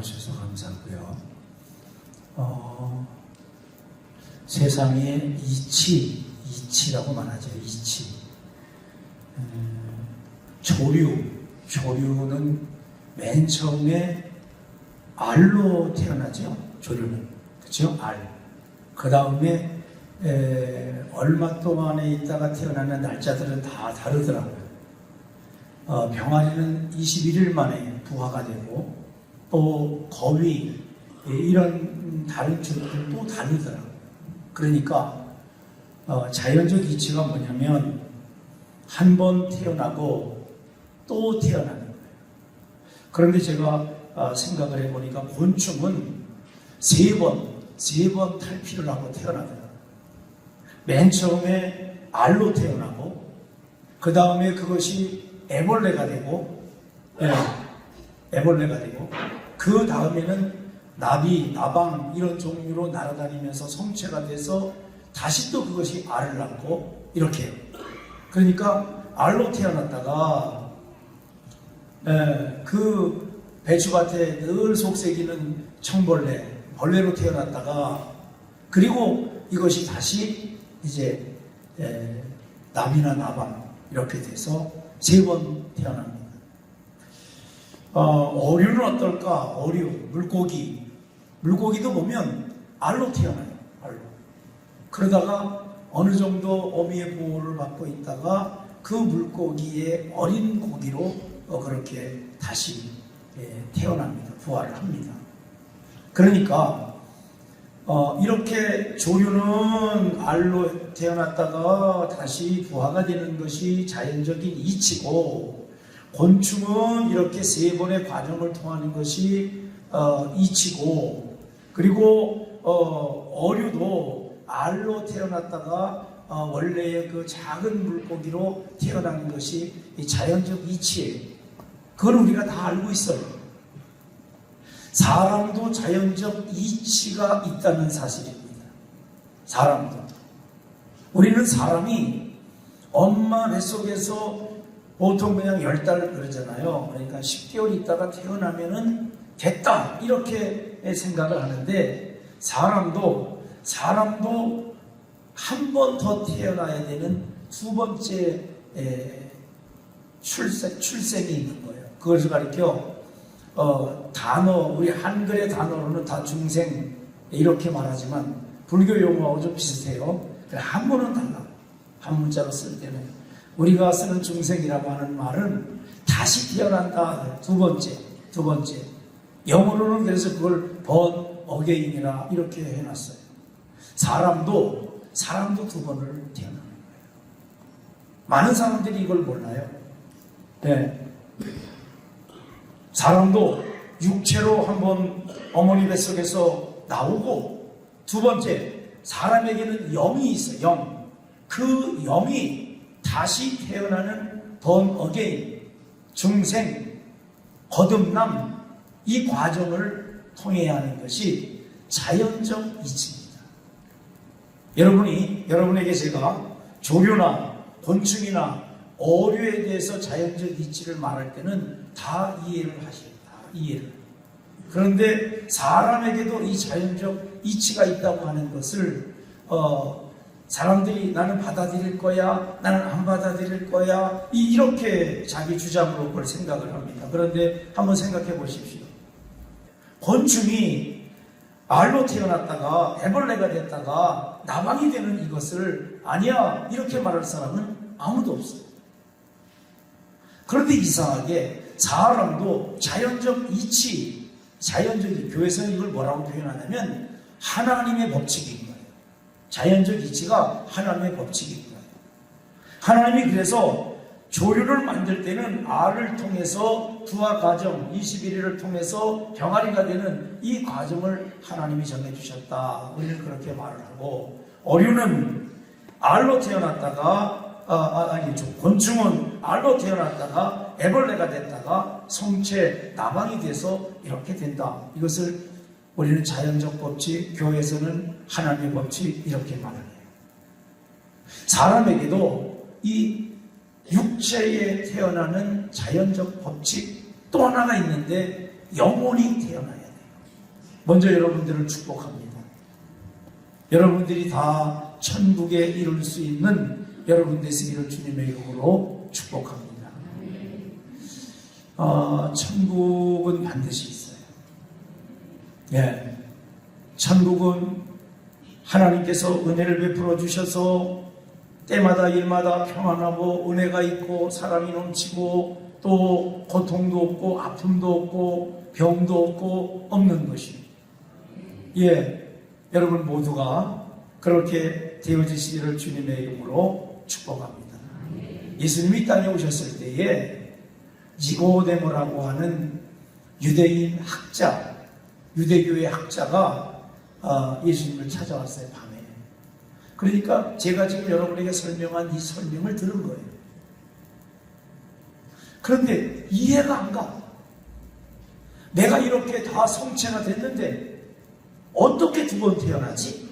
나와주셔서 감사하고요. 어, 세상에 이치, 이치라고 말하죠. 이치. 음, 조류, 조류는 맨 처음에 알로 태어나죠. 조류는. 그죠? 알. 그 다음에 얼마 동안에 있다가 태어나는 날짜들은 다 다르더라고요. 어, 병아리는 21일 만에 부화가 되고 또 거위 예, 이런 다른 주들은 또 다르더라고요. 그러니까 어, 자연적 이치가 뭐냐면 한 번 태어나고 또 태어나는 거예요. 그런데 제가 어, 생각을 해보니까 곤충은 세 번, 세 번 탈피를 하고 태어나더라고요. 맨 처음에 알로 태어나고 그 다음에 그것이 애벌레가 되고 예, 애벌레가 되고 그 다음에는 나비, 나방 이런 종류로 날아다니면서 성체가 돼서 다시 또 그것이 알을 낳고 이렇게 해요. 그러니까 알로 태어났다가 예, 그 배추밭에 늘 속삭이는 청벌레, 벌레로 태어났다가 그리고 이것이 다시 이제 에, 남이나 나방 이렇게 돼서 세 번 태어납니다. 어, 류는 어떨까? 어류, 물고기. 물고기도 보면 알로 태어나요. 알로. 그러다가 어느 정도 어미의 보호를 받고 있다가 그 물고기의 어린 고기로 어, 그렇게 다시 예, 태어납니다. 부활을 합니다. 그러니까 어, 이렇게 조류는 알로 태어났다가 다시 부화가 되는 것이 자연적인 이치고 곤충은 이렇게 세 번의 과정을 통하는 것이 어, 이치고 그리고 어, 류도 알로 태어났다가 어, 원래의 그 작은 물고기로 태어나는 것이 자연적 이치예요. 그걸 우리가 다 알고 있어요. 사람도 자연적 이치가 있다는 사실입니다. 사람도. 우리는 사람이 엄마 뱃속에서 보통 그냥 열 달 그러잖아요. 그러니까 10개월 있다가 태어나면은 됐다. 이렇게 생각을 하는데 사람도, 사람도 한 번 더 태어나야 되는 두 번째 출생, 출생이 있는 거예요. 그것을 가리켜 어, 단어, 우리 한글의 단어로는 다 중생 이렇게 말하지만 불교 용어하고 좀 비슷해요. 한문은 달라. 한 문자로 쓸 때는 우리가 쓰는 중생이라고 하는 말은 다시 태어난다 두 번째, 두 번째. 영어로는 그래서 그걸 번 어게인이라 이렇게 해놨어요. 사람도 사람도 두 번을 태어나는 거예요. 많은 사람들이 이걸 몰라요. 네. 사람도 육체로 한번 어머니 뱃속에서 나오고 두 번째 사람에게는 영이 있어 영. 그 영이 다시 태어나는 번 어게인 중생 거듭남 이 과정을 통해야 하는 것이 자연적 이치입니다. 여러분이 여러분에게 제가 조류나 곤충이나 어류에 대해서 자연적 이치를 말할 때는 다 이해를 하셔요. 다 이해를. 그런데 사람에게도 이 자연적 이치가 있다고 하는 것을 어, 사람들이 나는 받아들일 거야, 나는 안 받아들일 거야, 이, 이렇게 자기 주장으로 그걸 생각을 합니다. 그런데 한번 생각해 보십시오. 곤충이 알로 태어났다가 애벌레가 됐다가 나방이 되는 이것을 아니야 이렇게 말할 사람은 아무도 없어요. 그런데 이상하게 사람도 자연적 이치, 자연적 교회에서는 이걸 뭐라고 표현하냐면 하나님의 거예요. 자연적 이치가 하나님의 거예요. 하나님이 그래서 조류를 만들 때는 알을 통해서 부화 과정 21일을 통해서 병아리가 되는 이 과정을 하나님이 정해주셨다. 우리는 그렇게 말을 하고 어류는 알로 태어났다가 아, 아, 아니, 좀 곤충은 알로 태어났다가 애벌레가 됐다가 성체 나방이 돼서 이렇게 된다. 이것을 우리는 자연적 법칙, 교회에서는 하나님의 법칙 이렇게 해요. 사람에게도 이 육체에 태어나는 자연적 법칙 또 하나가 있는데 영혼이 태어나야 돼요. 먼저 여러분들을 축복합니다. 여러분들이 다 천국에 이룰 수 있는 여러분 되시기를 주님의 이름으로 축복합니다. 어, 천국은 반드시. 예. 천국은 하나님께서 은혜를 베풀어 주셔서 때마다 일마다 평안하고 은혜가 있고 사랑이 넘치고 또 고통도 없고 아픔도 없고 병도 없고 없는 것이 예 여러분 모두가 그렇게 되어지시기를 주님의 이름으로 축복합니다. 예수님이 땅에 오셨을 때에 니고데모라고 하는 유대인 학자 유대교의 학자가 어, 예수님을 찾아왔어요 밤에. 그러니까 제가 지금 여러분에게 설명한 이 설명을 들은 거예요. 그런데 이해가 안 가. 내가 이렇게 다 성체가 됐는데 어떻게 두 번 태어나지?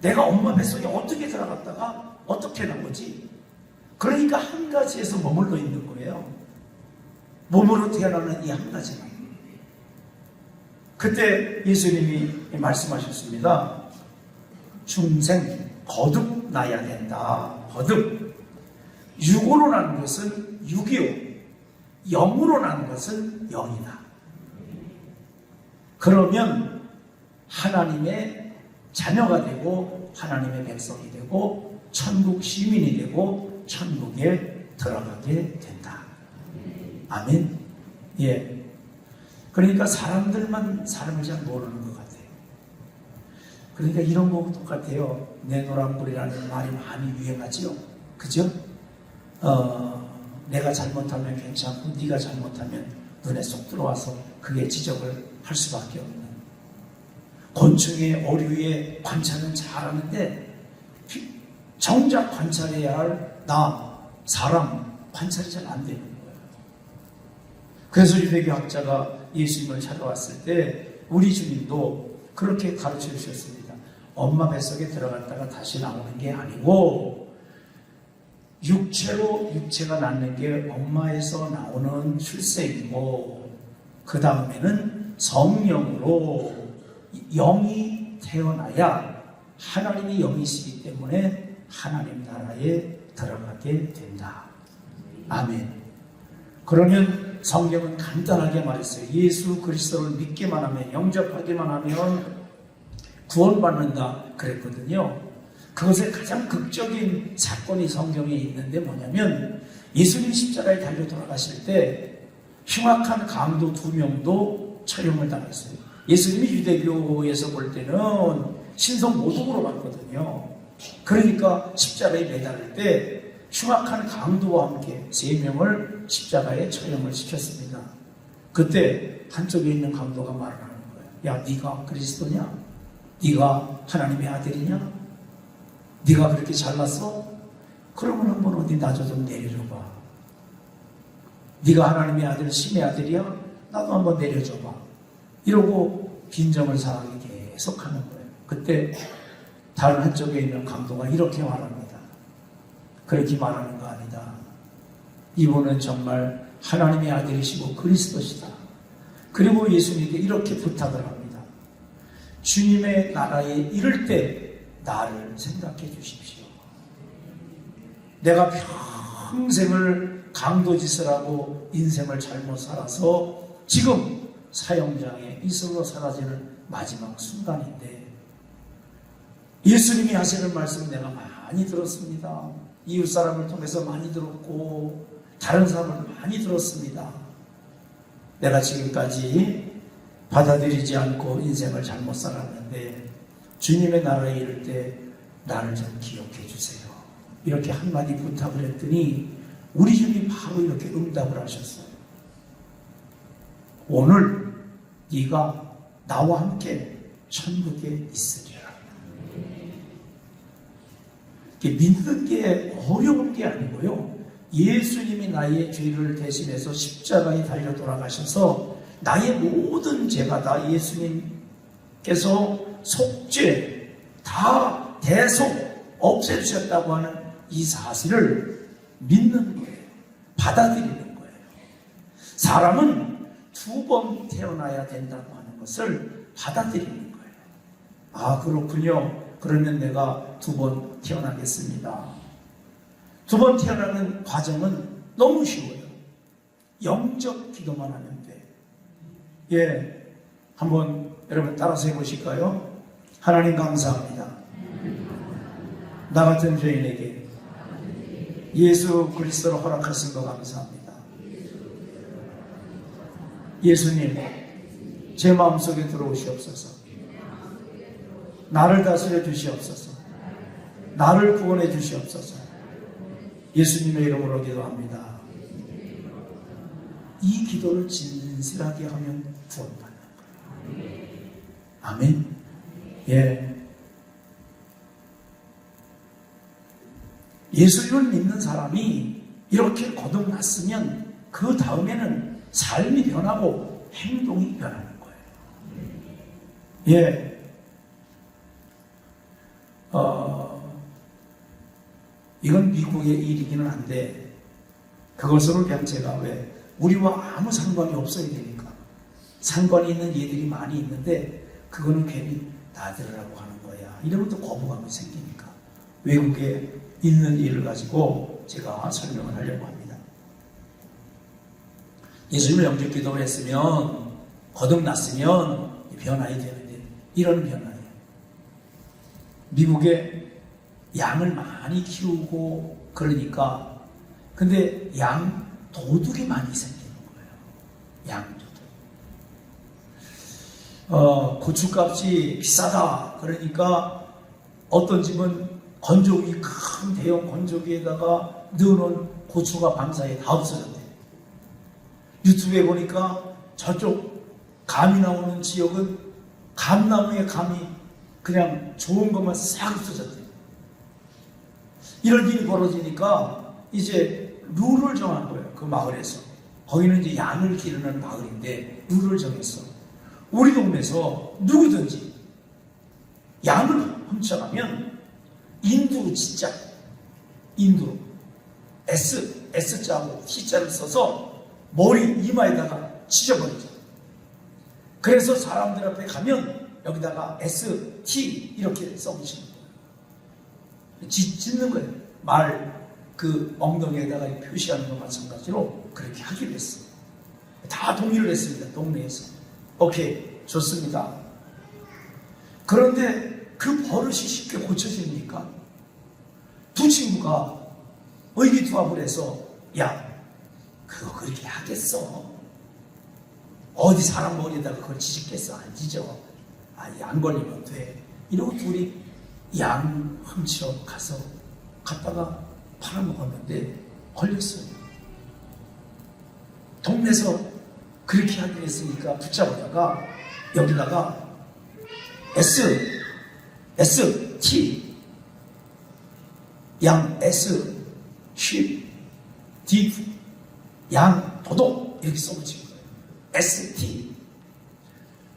내가 엄마 뱃속에 어떻게 들어갔다가 어떻게 나오지? 그러니까 한 가지에서 머물러 있는 거예요. 몸으로 태어나는 이 한 가지만. 그때 예수님이 말씀하셨습니다. 중생 거듭 나야 된다. 거듭. 육으로 난 것은 육이요. 영으로 난 것은 영이다. 그러면 하나님의 자녀가 되고 하나님의 백성이 되고 천국 시민이 되고 천국에 들어가게 된다. 아멘. 예. 그러니까 사람들만 사람을 잘 모르는 것 같아요. 그러니까 이런 거하고 똑같아요. 내노란불이라는 말이 많이 유행하지요. 그죠? 어, 내가 잘못하면 괜찮고 네가 잘못하면 눈에 쏙 들어와서 그게 지적을 할 수밖에 없는 곤충의 어류의 관찰은 잘하는데 정작 관찰해야 할 나, 사람 관찰이 잘 안 되는 거예요. 그래서 유대교 학자가 예수님을 찾아왔을 때 우리 주님도 그렇게 가르쳐 주셨습니다. 엄마 뱃속에 들어갔다가 다시 나오는 게 아니고 육체로 육체가 낳는 게 엄마에서 나오는 출생이고 그 다음에는 성령으로 영이 태어나야 하나님이 영이시기 때문에 하나님 나라에 들어가게 된다. 아멘. 그러면 성경은 간단하게 말했어요. 예수 그리스도를 믿기만 하면 영접하기만 하면 구원받는다 그랬거든요. 그것의 가장 극적인 사건이 성경에 있는데 뭐냐면 예수님 십자가에 달려 돌아가실 때 흉악한 강도 두 명도 처형을 당했어요. 예수님이 유대교에서 볼 때는 신성 모독으로 봤거든요. 그러니까 십자가에 매달릴 때 흉악한 강도와 함께 세 명을 십자가에 처형을 시켰습니다. 그때 한쪽에 있는 강도가 말을 하는 거예요. 야, 네가 그리스도냐? 네가 하나님의 아들이냐? 네가 그렇게 잘났어? 그러면 한번 어디 나저 좀 내려줘봐. 네가 하나님의 아들, 신의 아들이야? 나도 한번 내려줘봐. 이러고 빈정을 상하게 계속 하는 거예요. 그때 다른 한쪽에 있는 강도가 이렇게 말합니다. 그렇게 말하는 거 아니다. 이분은 정말 하나님의 아들이시고 그리스도시다. 그리고 예수님께 이렇게 부탁을 합니다. 주님의 나라에 이를 때 나를 생각해 주십시오. 내가 평생을 강도짓을 하고 인생을 잘못 살아서 지금 사형장에 이슬로 사라지는 마지막 순간인데 예수님이 하시는 말씀 내가 많이 들었습니다. 이웃 사람을 통해서 많이 들었고 다른 사람을 많이 들었습니다. 내가 지금까지 받아들이지 않고 인생을 잘못 살았는데 주님의 나라에 이를 때 나를 좀 기억해 주세요. 이렇게 한마디 부탁을 했더니 우리 주님 바로 이렇게 응답을 하셨어요. 오늘 네가 나와 함께 천국에 있으리라. 믿는 게 어려운 게 아니고요. 예수님이 나의 죄를 대신해서 십자가에 달려 돌아가셔서 나의 모든 죄가 다 예수님께서 속죄 다 대속 없애주셨다고 하는 이 사실을 믿는 거예요. 받아들이는 거예요. 사람은 두 번 태어나야 된다고 하는 것을 받아들이는 거예요. 아, 그렇군요. 그러면 내가 두 번 태어나겠습니다. 두번 태어나는 과정은 너무 쉬워요. 영적 기도만 하면 돼. 예. 한번 여러분 따라서 해보실까요? 하나님 감사합니다. 나 같은 죄인에게 예수 그리스도로 허락하신 거 감사합니다. 예수님, 제 마음속에 들어오시옵소서. 나를 다스려 주시옵소서. 나를 구원해 주시옵소서. 예수님의 이름으로 기도합니다. 이 기도를 진실하게 하면 구원받는. 아멘. 예. 예수님을 믿는 사람이 이렇게 거듭났으면 그 다음에는 삶이 변하고 행동이 변하는 거예요. 예. 어, 이건 미국의 일이기는 한데 그것으로 그냥 제가 왜 우리와 아무 상관이 없어야 되니까 상관이 있는 예들이 많이 있는데 그거는 괜히 나들으라고 하는 거야. 이러면 또 거부감이 생기니까 외국에 있는 일을 가지고 제가 설명을 하려고 합니다. 예수님을 영접 기도를 했으면 거듭났으면 변화야 되는데 이런 변화예요. 미국에 양을 많이 키우고 그러니까 근데 양 도둑이 많이 생기는 거예요. 양 도둑. 어, 고추값이 비싸다. 그러니까 어떤 집은 건조기 큰 대형 건조기에다가 넣어놓은 고추가 밤사이에 다 없어졌대. 유튜브에 보니까 저쪽 감이 나오는 지역은 감나무에 감이 그냥 좋은 것만 싹 없어졌대. 이런 일이 벌어지니까 이제 룰을 정한 거예요. 그 마을에서. 거기는 이제 양을 기르는 마을인데 룰을 정했어. 우리 동네에서 누구든지 양을 훔쳐가면 인두로 진짜 인두로 S S자하고 T자를 써서 머리 이마에다가 찢어버리죠. 그래서 사람들 앞에 가면 여기다가 S, T 이렇게 써붙이는 거예요. 짓, 짓는 거예요. 말 그 엉덩이에다가 표시하는 것 마찬가지로 그렇게 하기로 했어요. 다 동의를 했습니다. 동네에서. 오케이, 좋습니다. 그런데 그 버릇이 쉽게 고쳐집니까? 두 친구가 의기투합을 해서 야 그거 그렇게 하겠어 어디 사람 머리에다가 그걸 지집겠어 안 지져 아니 안 걸리면 돼 이러고 둘이 양 훔쳐 가서 갔다가 팔아먹었는데 걸렸어요 동네에서 그렇게 하기로 했으니까 붙잡아다가 여기다가 S S T 양 S 쉽 D 양 도덕 이렇게 써붙인 거예요. S T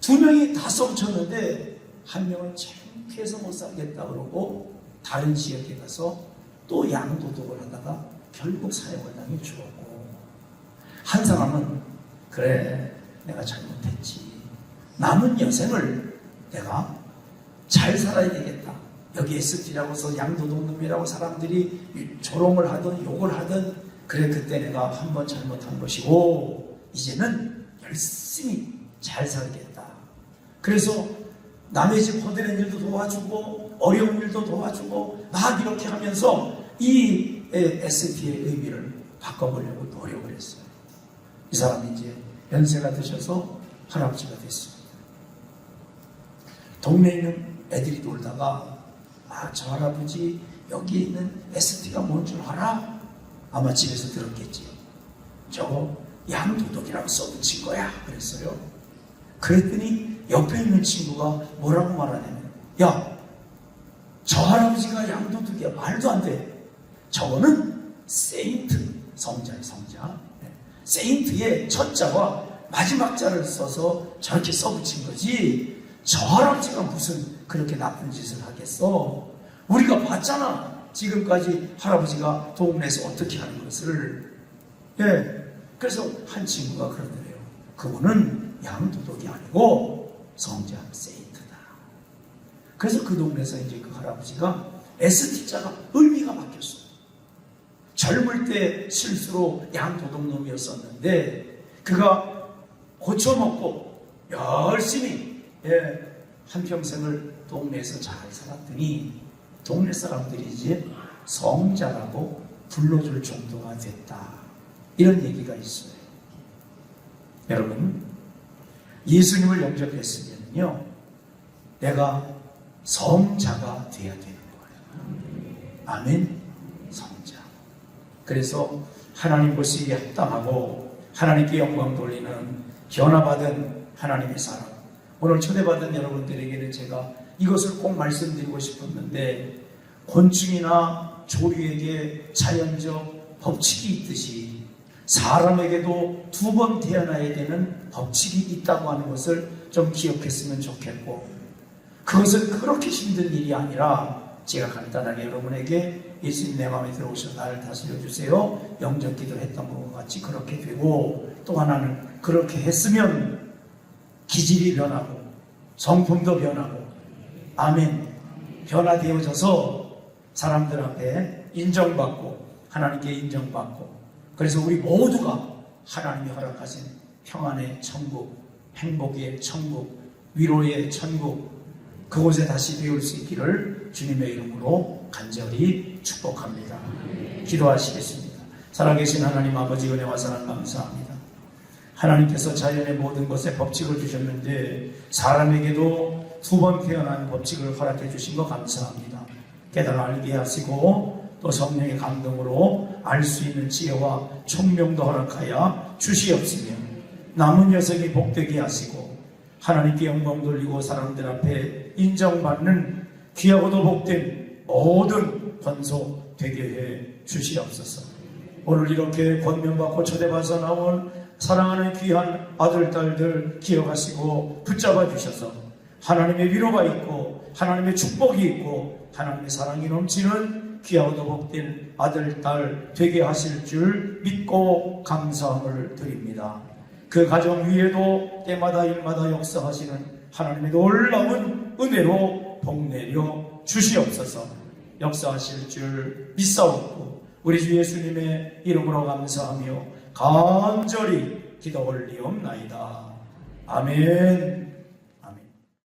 두 명이 다 써붙였는데 한 명은 창피 해서 못 살겠다 그러고 다른 지역에 가서 또 양도덕을 하다가 결국 사형을 당해 죽었고 한 사람은 그래 내가 잘못했지 남은 여생을 내가 잘 살아야 되겠다. 여기 ST라고 해서 양도동놈이라고 사람들이 조롱을 하든 욕을 하든 그래 그때 내가 한 번 잘못한 것이고 이제는 열심히 잘 살겠다. 그래서 남의 집 허드렛 일도 도와주고 어려운 일도 도와주고 막 이렇게 하면서 이 ST의 의미를 바꿔보려고 노력을 했어요. 이 사람이 이제 연세가 드셔서 할아버지가 됐습니다. 동네에 있는 애들이 놀다가 아, 저 할아버지 여기 있는 ST가 뭔 줄 알아? 아마 집에서 들었겠지. 저거 양도덕이라고 써붙인 거야. 그랬어요. 그랬더니 옆에 있는 친구가 뭐라고 말하냐면 야, 저 할아버지가 양도덕이야. 말도 안 돼. 저거는 세인트 성자의 성자. 네. 세인트의 첫 자와 마지막 자를 써서 저렇게 써붙인 거지. 저 할아버지가 무슨 그렇게 나쁜 짓을 하겠어? 우리가 봤잖아. 지금까지 할아버지가 동네에서 어떻게 하는 것을. 예. 그래서 한 친구가 그러더래요. 그분은 양도덕이 아니고 성자 세인트다. 그래서 그 동네에서 이제 그 할아버지가 ST자가 의미가 바뀌었어요. 젊을 때 실수로 양도둑놈이었었는데 그가 고쳐먹고 열심히 예, 한평생을 동네에서 잘 살았더니 동네 사람들이 이제 성자라고 불러줄 정도가 됐다. 이런 얘기가 있어요. 여러분, 예수님을 영접했으면요, 내가 성자가 돼야 되는 거예요. 아멘. 성자. 그래서 하나님 보시기에 합당하고 하나님께 영광 돌리는 변화받은 하나님의 사람. 오늘 초대받은 여러분들에게는 제가 이것을 꼭 말씀드리고 싶었는데 곤충이나 조류에게 자연적 법칙이 있듯이 사람에게도 두 번 태어나야 되는 법칙이 있다고 하는 것을 좀 기억했으면 좋겠고 그것은 그렇게 힘든 일이 아니라 제가 간단하게 여러분에게 예수님 내 마음에 들어오셔서 나를 다스려 주세요. 영적 기도를 했던 것과 같이 그렇게 되고 또 하나는 그렇게 했으면 기질이 변하고 성품도 변하고 아멘 변화되어져서 사람들 앞에 인정받고 하나님께 인정받고 그래서 우리 모두가 하나님이 허락하신 평안의 천국 행복의 천국 위로의 천국 그곳에 다시 배울 수 있기를 주님의 이름으로 간절히 축복합니다. 기도하시겠습니다. 살아계신 하나님 아버지 은혜와 사랑 감사합니다. 하나님께서 자연의 모든 것에 법칙을 주셨는데 사람에게도 두 번 태어난 법칙을 허락해 주신 거 감사합니다. 깨달아 알게 하시고 또 성령의 감동으로 알 수 있는 지혜와 총명도 허락하여 주시옵시며 남은 녀석이 복되게 하시고 하나님께 영광 돌리고 사람들 앞에 인정받는 귀하고도 복된 모든 권소 되게 해 주시옵소서. 오늘 이렇게 권면받고 초대받아서 나온 사랑하는 귀한 아들, 딸들 기억하시고 붙잡아 주셔서 하나님의 위로가 있고 하나님의 축복이 있고 하나님의 사랑이 넘치는 귀하고도 복된 아들, 딸 되게 하실 줄 믿고 감사함을 드립니다. 그 가정 위에도 때마다 일마다 역사하시는 하나님의 놀라운 은혜로 복내려 주시옵소서 역사하실 줄 믿사옵고 우리 주 예수님의 이름으로 감사하며 간절히 기도 올리옵나이다. 아멘